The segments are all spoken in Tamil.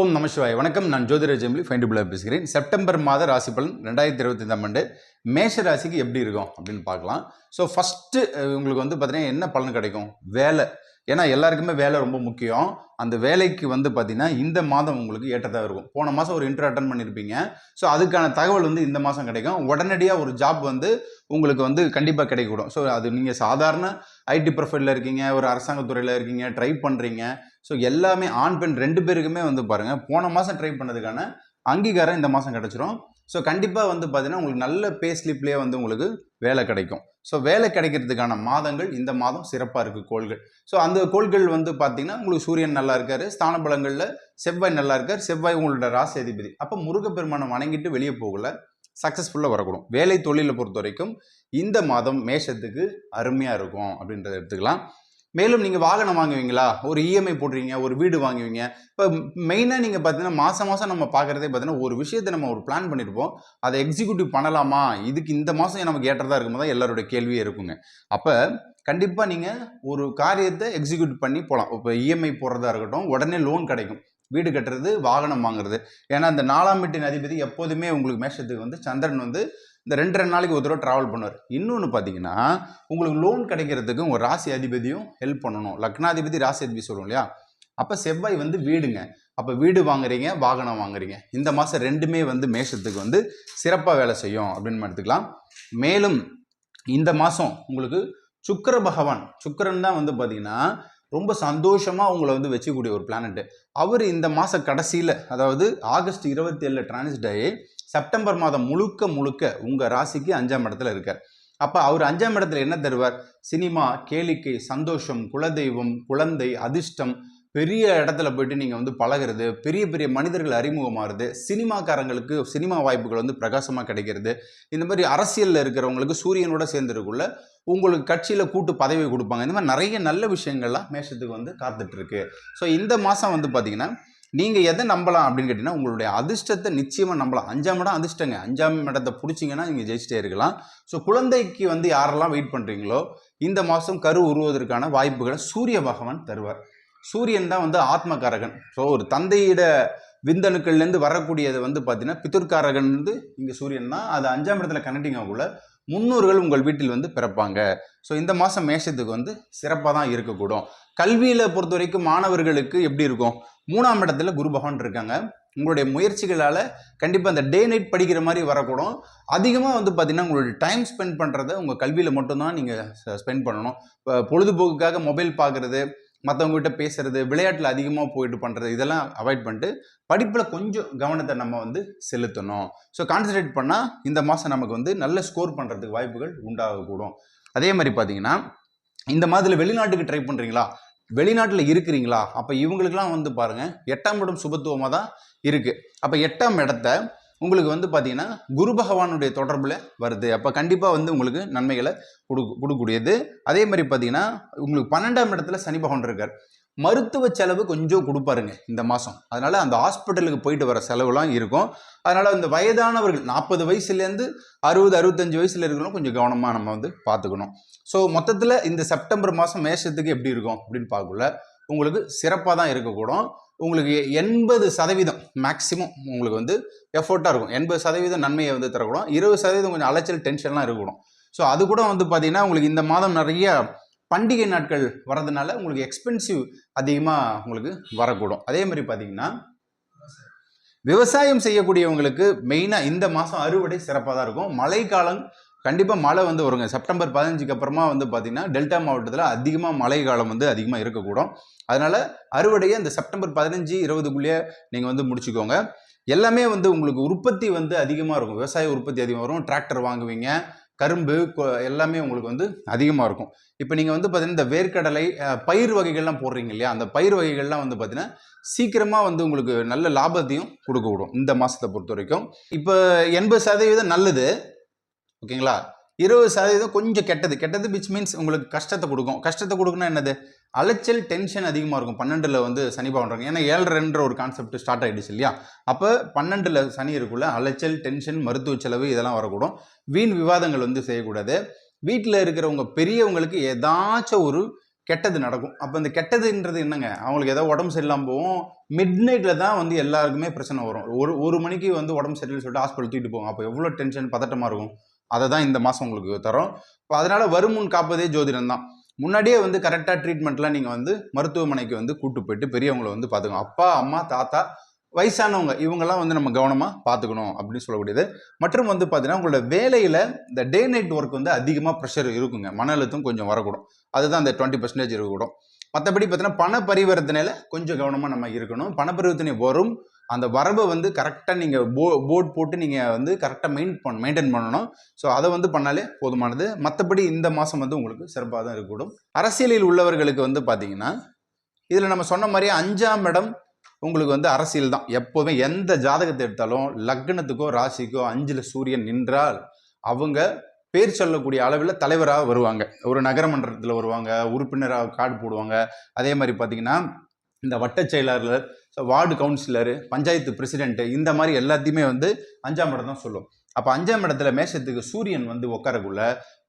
ஓம் நமசிவாய் வணக்கம். நான் ஜோதிர ஜெம்லி ஃபைண்டிபுளாக பேசுகிறேன். செப்டம்பர் மாத ராசி பலன் ரெண்டாயிரத்தி இருபத்தைந்தாம் ஆண்டு மேஷ ராசிக்கு எப்படி இருக்கும் அப்படின்னு பார்க்கலாம். ஸோ ஃபஸ்ட்டு உங்களுக்கு வந்து பார்த்தீங்கன்னா என்ன பலன் கிடைக்கும்? வேலை. ஏன்னா எல்லாருக்குமே வேலை ரொம்ப முக்கியம். அந்த வேலைக்கு வந்து பார்த்தீங்கன்னா இந்த மாதம் உங்களுக்கு ஏற்றதாக இருக்கும். போன மாதம் ஒரு இன்டர் அட்டன் பண்ணியிருப்பீங்க ஸோ அதுக்கான தகவல் வந்து இந்த மாதம் கிடைக்கும். உடனடியாக ஒரு ஜாப் வந்து உங்களுக்கு வந்து கண்டிப்பாக கிடைக்கூடும் ஸோ அது நீங்கள் சாதாரண ஐடி ப்ரொஃபைலில் இருக்கீங்க ஒரு அரசாங்கத்துறையில் இருக்கீங்க ட்ரை பண்ணுறீங்க ஸோ எல்லாமே ஆண் பெண் ரெண்டு பேருக்குமே வந்து பாருங்கள் போன மாதம் ட்ரை பண்ணதுக்கான அங்கீகாரம் இந்த மாதம் கிடச்சிரும். ஸோ கண்டிப்பாக வந்து பார்த்தீங்கன்னா உங்களுக்கு நல்ல பே ஸ்லிப்லேயே வந்து உங்களுக்கு வேலை கிடைக்கும். ஸோ வேலை கிடைக்கிறதுக்கான மாதங்கள் இந்த மாதம் சிறப்பாக இருக்குது கோள்கள். ஸோ அந்த கோள்கள் வந்து பார்த்தீங்கன்னா உங்களுக்கு சூரியன் நல்லா இருக்காரு ஸ்தான பலங்களில் செவ்வாய் நல்லா இருக்கார் செவ்வாய் உங்களோட ராசி அதிபதி. அப்போ முருகப்பெருமானை வணங்கிட்டு வெளியே போகல சக்ஸஸ்ஃபுல்லாக வரக்கூடும். வேலை தொழிலை பொறுத்த வரைக்கும் இந்த மாதம் மேஷத்துக்கு அருமையாக இருக்கும் அப்படின்றத எடுத்துக்கலாம். மேலும் நீங்கள் வாகனம் வாங்குவீங்களா? ஒரு இஎம்ஐ போடுறீங்க ஒரு வீடு வாங்குவீங்க. இப்போ மெயினாக நீங்கள் பார்த்தீங்கன்னா மாதம் மாதம் நம்ம பார்க்குறதே பார்த்தீங்கன்னா ஒரு விஷயத்தை நம்ம ஒரு பிளான் பண்ணியிருப்போம் அதை எக்ஸிக்யூட்டிவ் பண்ணலாமா? இதுக்கு இந்த மாதம் நமக்கு ஏற்றதாக இருக்கும்போது தான் எல்லாருடைய கேள்வியே இருக்குங்க. அப்போ கண்டிப்பாக நீங்கள் ஒரு காரியத்தை எக்ஸிக்யூட் பண்ணி போகலாம் இப்போ இஎம்ஐ போடுறதா இருக்கட்டும் உடனே லோன் கிடைக்கும். வீடு கட்டுறது வாகனம் வாங்குறது. ஏன்னா இந்த நாலாம் வீட்டின் அதிபதி எப்போதுமே உங்களுக்கு மேஷத்துக்கு வந்து சந்திரன் வந்து இந்த ரெண்டு ரெண்டு நாளைக்கு ஒரு தடவை ட்ராவல் பண்ணுவார். இன்னொன்று பார்த்தீங்கன்னா உங்களுக்கு லோன் கிடைக்கிறதுக்கு உங்கள் ராசி அதிபதியும் ஹெல்ப் பண்ணணும். லக்னாதிபதி ராசி அதிபதி சொல்லுவோம் இல்லையா? அப்போ செவ்வாய் வந்து வீடுங்க. அப்போ வீடு வாங்குறீங்க வாகனம் வாங்குறீங்க. இந்த மாதம் ரெண்டுமே வந்து மேஷத்துக்கு வந்து சிறப்பாக வேலை செய்யும் அப்படின்னு எடுத்துக்கலாம். மேலும் இந்த மாதம் உங்களுக்கு சுக்கர பகவான் சுக்கரன் தான் வந்து பார்த்தீங்கன்னா ரொம்ப சந்தோஷமாக உங்களை வந்து வச்சுக்கூடிய ஒரு பிளானட்டு அவர் இந்த மாத கடைசியில் அதாவது ஆகஸ்ட் இருபத்தி ஏழில் டிரான்ஸ்ட் செப்டம்பர் மாதம் முழுக்க முழுக்க உங்கள் ராசிக்கு அஞ்சாம் இடத்துல இருக்கார். அப்போ அவர் அஞ்சாம் இடத்துல என்ன தருவார்? சினிமா கேளிக்கை சந்தோஷம் குலதெய்வம் குழந்தை அதிர்ஷ்டம் பெரிய இடத்துல போயிட்டு நீங்கள் வந்து பழகிறது பெரிய பெரிய மனிதர்கள் அறிமுகமாகிறது சினிமாக்காரங்களுக்கு சினிமா வாய்ப்புகள் வந்து பிரகாசமாக கிடைக்கிறது. இந்த மாதிரி அரசியலில் இருக்கிறவங்களுக்கு சூரியனோட சேர்ந்துருக்குள்ள உங்களுக்கு கட்சியில் கூட்டு பதவி கொடுப்பாங்க. இந்த மாதிரி நிறைய நல்ல விஷயங்கள்லாம் மேஷத்துக்கு வந்து காத்துட்ருக்கு ஸோ இந்த மாதம் வந்து பார்த்திங்கன்னா நீங்கள் எதை நம்பலாம் அப்படின்னு கேட்டிங்கன்னா உங்களுடைய அதிர்ஷ்டத்தை நிச்சயமாக நம்பலாம். அஞ்சாம் இடம் அதிர்ஷ்டங்க. அஞ்சாம் இடத்தை பிடிச்சிங்கன்னா நீங்கள் ஜெயிச்சிட்டே இருக்கலாம். ஸோ குழந்தைக்கு வந்து யாரெல்லாம் வெயிட் பண்ணுறீங்களோ இந்த மாதம் கரு உருவதற்கான வாய்ப்புகளை சூரிய பகவான் தருவார். சூரியன் தான் வந்து ஆத்மகாரகன். ஸோ ஒரு தந்தையிட விந்தணுக்கள்லேருந்து வரக்கூடியது வந்து பார்த்தீங்கன்னா பித்துர்காரகன் வந்து இங்கே சூரியன் தான். அது அஞ்சாம் இடத்துல கனெக்டிங் ஆகக்குள்ள முன்னோர்கள் உங்கள் வீட்டில் வந்து பிறப்பாங்க. ஸோ இந்த மாதம் மேஷத்துக்கு வந்து சிறப்பாக தான் இருக்கக்கூடும். கல்வியில் பொறுத்த வரைக்கும் மாணவர்களுக்கு எப்படி இருக்கும்? மூணாம் இடத்துல குரு பகவான் இருக்காங்க. உங்களுடைய முயற்சிகளால் கண்டிப்பாக அந்த டே நைட் படிக்கிற மாதிரி வரக்கூடும். அதிகமாக வந்து பார்த்திங்கன்னா உங்களுடைய டைம் ஸ்பெண்ட் பண்ணுறத உங்கள் கல்வியில் மட்டும்தான் நீங்கள் ஸ்பெண்ட் பண்ணணும். இப்போ பொழுதுபோக்குக்காக மொபைல் பார்க்குறது மற்றவங்ககிட்ட பேசுறது விளையாட்டில் அதிகமாக போயிட்டு பண்ணுறது இதெல்லாம் அவாய்ட் பண்ணிட்டு படிப்பில் கொஞ்சம் கவனத்தை நம்ம வந்து செலுத்தணும். ஸோ கான்சன்ட்ரேட் பண்ணால் இந்த மாதம் நமக்கு வந்து நல்ல ஸ்கோர் பண்ணுறதுக்கு வாய்ப்புகள் உண்டாகக்கூடும். அதே மாதிரி பார்த்தீங்கன்னா இந்த மாதிரி வெளிநாட்டுக்கு ட்ரை பண்ணுறீங்களா வெளிநாட்டில் இருக்கிறீங்களா? அப்போ இவங்களுக்கெல்லாம் வந்து பாருங்கள் எட்டாம் இடம் சுபத்துவமாக தான் இருக்குது அப்போ எட்டாம் இடத்த உங்களுக்கு வந்து பார்த்தீங்கன்னா குரு பகவானுடைய தொடர்பில் வருது. அப்போ கண்டிப்பாக வந்து உங்களுக்கு நன்மைகளை கொடு கொடுக்கக்கூடியது. அதே மாதிரி பார்த்தீங்கன்னா உங்களுக்கு பன்னெண்டாம் இடத்துல சனி பகவான் இருக்கார். மருத்துவ செலவு கொஞ்சம் கொடுப்பாருங்க இந்த மாதம் அதனால் அந்த ஹாஸ்பிட்டலுக்கு போயிட்டு வர செலவுலாம் இருக்கும். அதனால் இந்த வயதானவர்கள் நாற்பது வயசுலேருந்து அறுபது அறுபத்தஞ்சு வயசில் இருக்கிறவங்க கொஞ்சம் கவனமாக நம்ம வந்து பார்த்துக்கணும். ஸோ மொத்தத்தில் இந்த செப்டம்பர் மாதம் மேஷத்துக்கு எப்படி இருக்கும் அப்படின்னு பார்க்கல உங்களுக்கு சிறப்பாக தான் இருக்கக்கூடும். உங்களுக்கு எண்பது சதவீதம் மேக்ஸிமம் உங்களுக்கு வந்து எஃபோர்ட்டாக இருக்கும். எண்பது சதவீதம் நன்மையை வந்து தரக்கூடும். இருபது சதவீதம் கொஞ்சம் அலைச்சல் டென்ஷன்லாம் இருக்கக்கூடும். ஸோ அது கூட வந்து பார்த்தீங்கன்னா உங்களுக்கு இந்த மாதம் நிறைய பண்டிகை நாட்கள் வரதுனால உங்களுக்கு எக்ஸ்பென்சிவ் அதிகமாக உங்களுக்கு வரக்கூடும். அதே மாதிரி பார்த்தீங்கன்னா விவசாயம் செய்யக்கூடியவங்களுக்கு மெயினாக இந்த மாதம் அறுவடை சிறப்பாக தான் இருக்கும். மழைக்காலம் கண்டிப்பாக மழை வந்து வருங்க. செப்டம்பர் பதினஞ்சுக்கு அப்புறமா வந்து பார்த்திங்கன்னா டெல்டா மாவட்டத்தில் அதிகமாக மழை காலம் வந்து அதிகமாக இருக்கக்கூடும். அதனால் அறுவடையை இந்த செப்டம்பர் பதினஞ்சு இருபதுக்குள்ளேயே நீங்கள் வந்து முடிச்சுக்கோங்க. எல்லாமே வந்து உங்களுக்கு உற்பத்தி வந்து அதிகமாக இருக்கும். விவசாய உற்பத்தி அதிகமாக வரும். டிராக்டர் வாங்குவீங்க கரும்பு எல்லாமே உங்களுக்கு வந்து அதிகமாக இருக்கும். இப்போ நீங்கள் வந்து பார்த்தீங்கன்னா இந்த வேர்க்கடலை பயிர் வகைகள்லாம் போடுறீங்க இல்லையா? அந்த பயிர் வகைகள்லாம் வந்து பார்த்தீங்கன்னா சீக்கிரமாக வந்து உங்களுக்கு நல்ல லாபத்தையும் கொடுக்க விடும் இந்த மாதத்தை பொறுத்த வரைக்கும் இப்போ எண்பது சதவீதம் நல்லது. ஓகேங்களா? இருபது சதவீதம் கொஞ்சம் கெட்டது. கெட்டது பிச் மீன்ஸ் உங்களுக்கு கஷ்டத்தை கொடுக்கும். கஷ்டத்தை கொடுக்குன்னா என்னது? அலைச்சல் டென்ஷன் அதிகமாக இருக்கும். பன்னெண்டில் வந்து சனி பகவான் ஏன்னா ஏழரைன்ற ஒரு கான்செப்ட் ஸ்டார்ட் ஆகிடுச்சு இல்லையா? அப்போ பன்னெண்டில் சனி இருக்குள்ள அலைச்சல் டென்ஷன் மருத்துவ செலவு இதெல்லாம் வரக்கூடும். வீண் விவாதங்கள் வந்து செய்யக்கூடாது. வீட்டில் இருக்கிறவங்க பெரியவங்களுக்கு ஏதாச்சும் ஒரு கெட்டது நடக்கும். அப்போ இந்த கெட்டதுன்றது என்னங்க? அவங்களுக்கு ஏதோ உடம்பு சரியில்லாமல் போகும். மிட் நைட்டில் தான் வந்து எல்லாருக்குமே பிரச்சனை வரும். ஒரு ஒரு மணிக்கு வந்து உடம்பு சரியில்லைன்னு சொல்லிட்டு ஹாஸ்பிட்டல் தூக்கிட்டு போகும் அப்போ எவ்வளோ டென்ஷன் பதட்டமாக இருக்கும்? அதை தான் இந்த மாதம் உங்களுக்கு தரோம். இப்போ அதனால் வருமுன் காப்பதே ஜோதிடம் தான். முன்னாடியே வந்து கரெக்டாக ட்ரீட்மெண்ட்லாம் நீங்கள் வந்து மருத்துவமனைக்கு வந்து கூட்டு போயிட்டு பெரியவங்களை வந்து பார்த்துக்கணும். அப்பா அம்மா தாத்தா வயசானவங்க இவங்கெல்லாம் வந்து நம்ம கவனமாக பார்த்துக்கணும் அப்படின்னு சொல்லக்கூடியது. மற்றும் வந்து பார்த்தீங்கன்னா உங்களோட வேலையில் இந்த டே நைட் ஒர்க் வந்து அதிகமாக ப்ரெஷர் இருக்குங்க. மன அழுத்தம் கொஞ்சம் வரக்கூடும். அதுதான் அந்த டுவெண்ட்டி பர்சன்டேஜ் இருக்கக்கூடும். மற்றபடி பார்த்தீங்கன்னா பண பரிவர்த்தனையில் கொஞ்சம் கவனமாக நம்ம இருக்கணும். பண பரிவர்த்தனை வரும். அந்த வரவை வந்து கரெக்டாக நீங்கள் போ போர்ட் போட்டு நீங்கள் வந்து கரெக்டாக மெயின் பண்ண மெயின்டைன் பண்ணணும். ஸோ அதை வந்து பண்ணாலே போதுமானது. மற்றபடி இந்த மாதம் வந்து உங்களுக்கு சிறப்பாக தான் இருக்கக்கூடும். அரசியலில் உள்ளவர்களுக்கு வந்து பார்த்தீங்கன்னா இதில் நம்ம சொன்ன மாதிரியே அஞ்சாம் இடம் உங்களுக்கு வந்து அரசியல் தான். எப்போதுமே எந்த ஜாதகத்தை எடுத்தாலும் லக்னத்துக்கோ ராசிக்கோ அஞ்சில் சூரியன் நின்றால் அவங்க பேர் சொல்லக்கூடிய அளவில் தலைவராக வருவாங்க. ஒரு நகரமன்றத்தில் வருவாங்க உறுப்பினராக கார்டு போடுவாங்க. அதே மாதிரி பார்த்தீங்கன்னா இந்த வட்டச் செயலாளர் வார்டு கவுன்சிலரு பஞ்சாயத்து பிரசிடென்ட்டு இந்த மாதிரி எல்லாத்தையுமே வந்து அஞ்சாம் இடம் தான் சொல்லும். அப்போ அஞ்சாம் இடத்துல மேஷத்துக்கு சூரியன் வந்து உட்காரக்குள்ள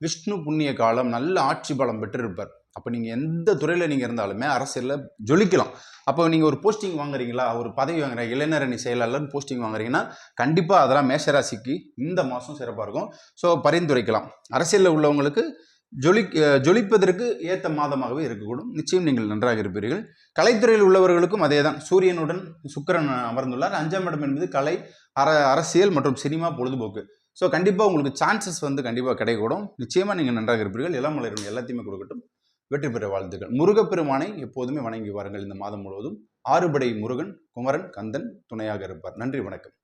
விஷ்ணு புண்ணிய காலம் நல்ல ஆட்சி பலம் பெற்றிருப்பார். அப்போ நீங்கள் எந்த துறையில் நீங்கள் இருந்தாலுமே அரசியலில் ஜொலிக்கலாம். அப்போ நீங்கள் ஒரு போஸ்டிங் வாங்குறீங்களா ஒரு பதவி வாங்குறீங்க இளைஞரணி செயலாளர்னு போஸ்டிங் வாங்குறீங்கன்னா கண்டிப்பாக அதெல்லாம் மேஷராசிக்கு இந்த மாதம் சிறப்பாக இருக்கும். ஸோ பரிந்துரைக்கலாம். அரசியலில் உள்ளவங்களுக்கு ஜொலி ஜொலிப்பதற்கு ஏற்ற மாதமாகவே இருக்கக்கூடும். நிச்சயம் நீங்கள் நன்றாக இருப்பீர்கள். கலைத்துறையில் உள்ளவர்களுக்கும் அதே தான் சூரியனுடன் சுக்கிரன் அமர்ந்துள்ளார். அஞ்சாம் இடம் என்பது கலை அர அரசியல் மற்றும் சினிமா பொழுதுபோக்கு. ஸோ கண்டிப்பாக உங்களுக்கு சான்சஸ் வந்து கண்டிப்பாக கிடைக்கூடும் நிச்சயமாக நீங்கள் நன்றாக இருப்பீர்கள். இளம் எல்லாத்தையுமே கொடுக்கட்டும். வெற்றி பெற வாழ்த்துக்கள். முருகப்பெருமானை எப்போதுமே வணங்கி வாருங்கள். இந்த மாதம் முழுவதும் ஆறுபடை முருகன் குமரன் கந்தன் துணையாக இருப்பார். நன்றி வணக்கம்.